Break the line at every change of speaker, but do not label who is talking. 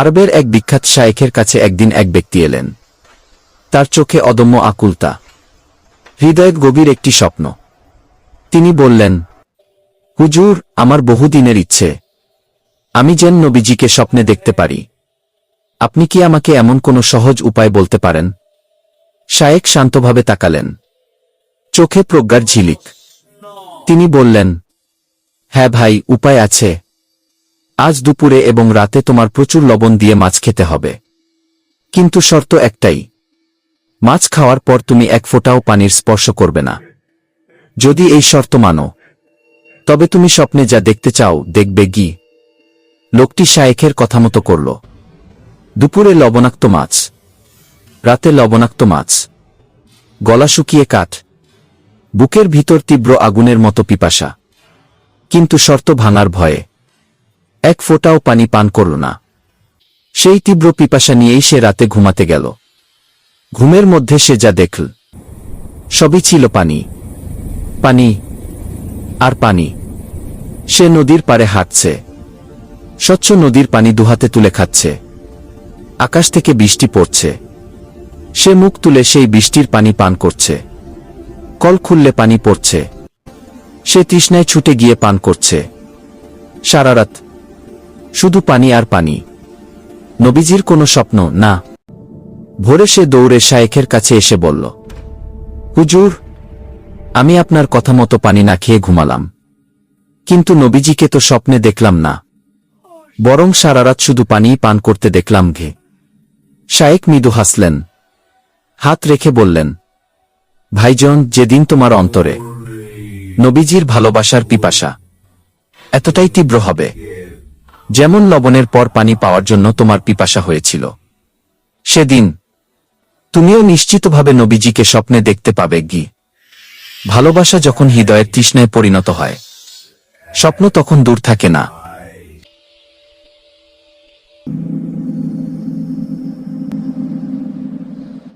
আরবের এক বিখ্যাত শায়েখের কাছে একদিন এক ব্যক্তি এলেন। তার চোখে অদম্য আকুলতা। হৃদয়ের গভীর একটি স্বপ্ন। তিনি বললেন, হুজুর, আমার বহুদিনের ইচ্ছে। আমি যেন নবীজিকে স্বপ্নে দেখতে পারি। আপনি কি আমাকে এমন কোনো সহজ উপায় বলতে পারেন? শায়েক শান্তভাবে তাকালেন। চোখে প্রজ্ঞার ঝিলিক। তিনি বললেন হ্যাঁ ভাই, উপায় আছে। আজ দুপুরে এবং রাতে তোমার প্রচুর লবণ দিয়ে মাছ খেতে হবে। কিন্তু শর্ত একটাই। মাছ খাওয়ার পর তুমি এক ফোঁটাও পানির স্পর্শ করবে না। যদি এই শর্ত মানো, তবে তুমি স্বপ্নে যা দেখতে চাও দেখবে গি। লোকটি শায়েখের কথা মতো করল। দুপুরে লবণাক্ত মাছ, রাতে লবণাক্ত মাছ। গলা শুকিয়ে কাঠ, বুকের ভিতর তীব্র আগুনের মতো পিপাসা। কিন্তু শর্ত ভাঙার ভয়ে এক ফোঁটাও পানি পান করল না। সেই তীব্র পিপাসা নিয়েই সে রাতে ঘুমাতে গেল। ঘুমের মধ্যে সে যা দেখল, সবই ছিল পানি। পানি আর পানি। সে নদীর পাড়ে হাঁটছে। স্বচ্ছ নদীর পানি দুহাতে তুলে খাচ্ছে। আকাশ থেকে বৃষ্টি পড়ছে। সে মুখ তুলে সেই বৃষ্টির পানি পান করছে। কল খুললে পানি পড়ছে। সে তৃষ্ণায় ছুটে গিয়ে পান করছে। সারা রাত শুধু পানি আর পানি। নবীজির কোনো স্বপ্ন, না। ভোরে সে দৌড়ে শায়েখের কাছে এসে বলল, হুজুর, আমি আপনার কথা মতো পানি না খেয়ে ঘুমালাম। কিন্তু নবীজিকে তো স্বপ্নে দেখলাম না। বরং সারারাত শুধু পানি পান করতে দেখলাম ঘে। শায়েক মৃদু হাসলেন, হাত রেখে বললেন, ভাইজন, যেদিন তোমার অন্তরে নবীজির ভালোবাসার পিপাসা, এতটাই তীব্র হবে। যেমন লবণের পর পানি পাওয়ার জন্য তোমার পিপাসা হয়েছিল। সেদিন তুমিও নিশ্চিতভাবে নবীজিকে স্বপ্নে দেখতে পাবে, গি। ভালোবাসা যখন হৃদয়ের তৃষ্ণায় পরিণত হয়, স্বপ্ন তখন দূর থাকে না।